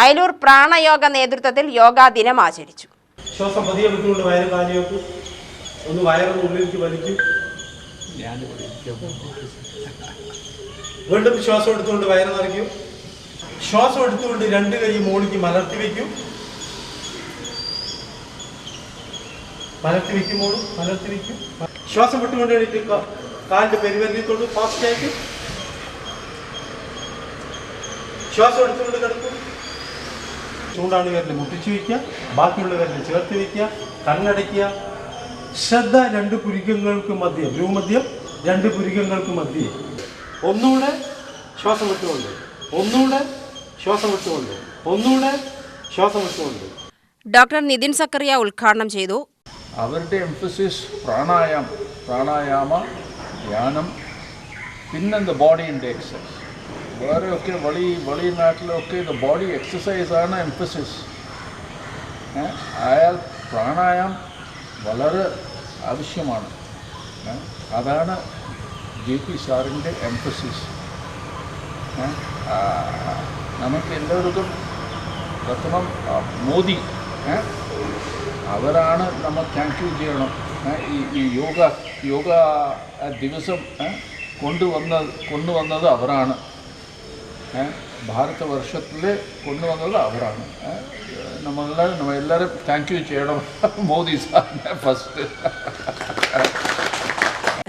അയലൂർ പ്രാണയോഗ നേതൃത്വത്തിൽ യോഗാ ദിനം ആചരിച്ചു. ശ്വാസം പതിയെ ഒന്ന് ഉള്ളിലേക്ക് വീണ്ടും ശ്വാസം എടുത്തുകൊണ്ട് വയറ് നിറയ്ക്കും. ശ്വാസം എടുത്തുകൊണ്ട് രണ്ട് കൈ മോളിക്ക് മലർത്തി വെക്കും മലർത്തി വയ്ക്കുമ്പോൾ മലർത്തി വെക്കും ശ്വാസം വിട്ടുകൊണ്ട് എണീറ്റ് കാലിന്റെ പെരുവരലിക്കൊണ്ട് ഫാസ്റ്റ് ആയിട്ട്. ശ്വാസം എടുത്തുകൊണ്ട് കിടക്കും. ചൂണ്ടാണ് വിരൽ മുട്ടിച്ചു വയ്ക്കുക ബാക്കിയുള്ള വിരൽ ചേർത്ത് വയ്ക്കുക കണ്ണടയ്ക്കുക. ശ്രദ്ധ രണ്ട് പുരികങ്ങൾക്ക് മധ്യം ഭ്രൂമധ്യം രണ്ട് പുരികങ്ങൾക്ക് മധ്യേ. ഒന്നുകൂടെ ശ്വാസം വിട്ടുകൊണ്ട് ഒന്നുകൂടെ ശ്വാസം വിട്ടുകൊണ്ട് ഒന്നുകൂടെ ശ്വാസം വിട്ടുകൊണ്ട്. ഡോക്ടർ നിതിൻ സക്കറിയ ഉദ്ഘാടനം ചെയ്തു. അവരുടെ എംഫസിസ് പ്രാണായാമം പ്രാണായാമ ധ്യാനം പിന്നെന്താ ബോഡി എക്സസൈസ് വേറെയൊക്കെ വളി വളി നാട്ടിലൊക്കെ ഇത് ബോഡി എക്സസൈസാണ് എംഫസിസ് അയാൾ പ്രാണായാം വളരെ ആവശ്യമാണ്. അതാണ് ജെ പി സാറിന്റെ എംഫസിസ് നമുക്ക് എല്ലാവർക്കും പ്രഥമം മോദി. അവരാണ് നമ്മൾ താങ്ക് യു ചെയ്യണം. ഈ ഈ യോഗ യോഗ ദിവസം കൊണ്ടുവന്ന കൊണ്ടുവന്നത് അവരാണ്. ഭാരതവർഷത്തിൽ കൊണ്ടുവന്നത് അവരാണ്. നമ്മളെല്ലാവരും നമ്മൾ എല്ലാവരും താങ്ക് യു ചെയ്യണം. മോദി സാറിനെ first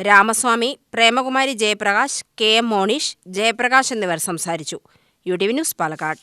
Ramaswamy Premakumari Jayaprakash K M Moneesh Jayaprakash എന്നിവർ സംസാരിച്ചു. U T V news Palakkad.